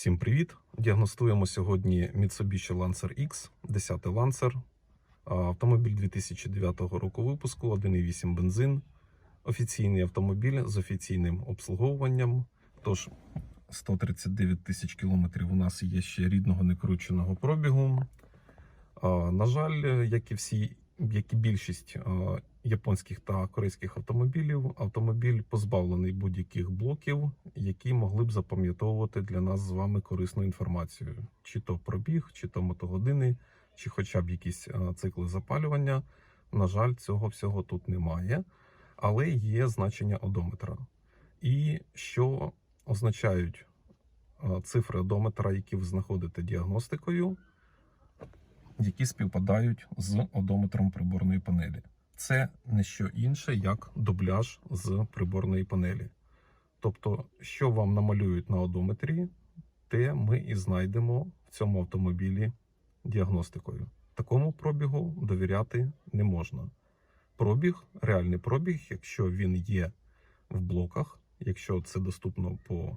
Всім привіт! Діагностуємо сьогодні Mitsubishi Lancer X, 10 Lancer, автомобіль 2009 року випуску, 1,8 бензин, офіційний автомобіль з офіційним обслуговуванням. Тож 139 тисяч кілометрів у нас є ще рідного некрученого пробігу. На жаль, як і всі, як і більшість японських та корейських автомобілів, автомобіль позбавлений будь-яких блоків, які могли б запам'ятовувати для нас з вами корисну інформацію, чи то пробіг, чи то мотогодини, чи хоча б якісь цикли запалювання. На жаль, цього всього тут немає, але є значення одометра. І що означають цифри одометра, які ви знаходите діагностикою, які співпадають з одометром приборної панелі. Це не що інше, як дубляж з приборної панелі. Тобто, що вам намалюють на одометрі, те ми і знайдемо в цьому автомобілі діагностикою. Такому пробігу довіряти не можна. Пробіг, реальний пробіг, якщо він є в блоках, якщо це доступно по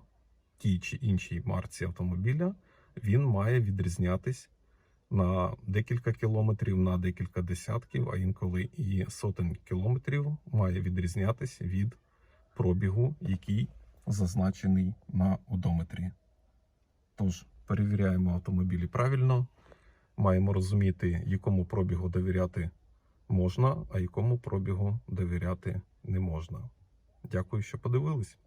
тій чи іншій марці автомобіля, він має відрізнятись на декілька кілометрів, на декілька десятків, а інколи і сотень кілометрів має відрізнятись від пробігу, який зазначений на одометрі. Тож перевіряємо автомобілі правильно, маємо розуміти, якому пробігу довіряти можна, а якому пробігу довіряти не можна. Дякую, що подивились.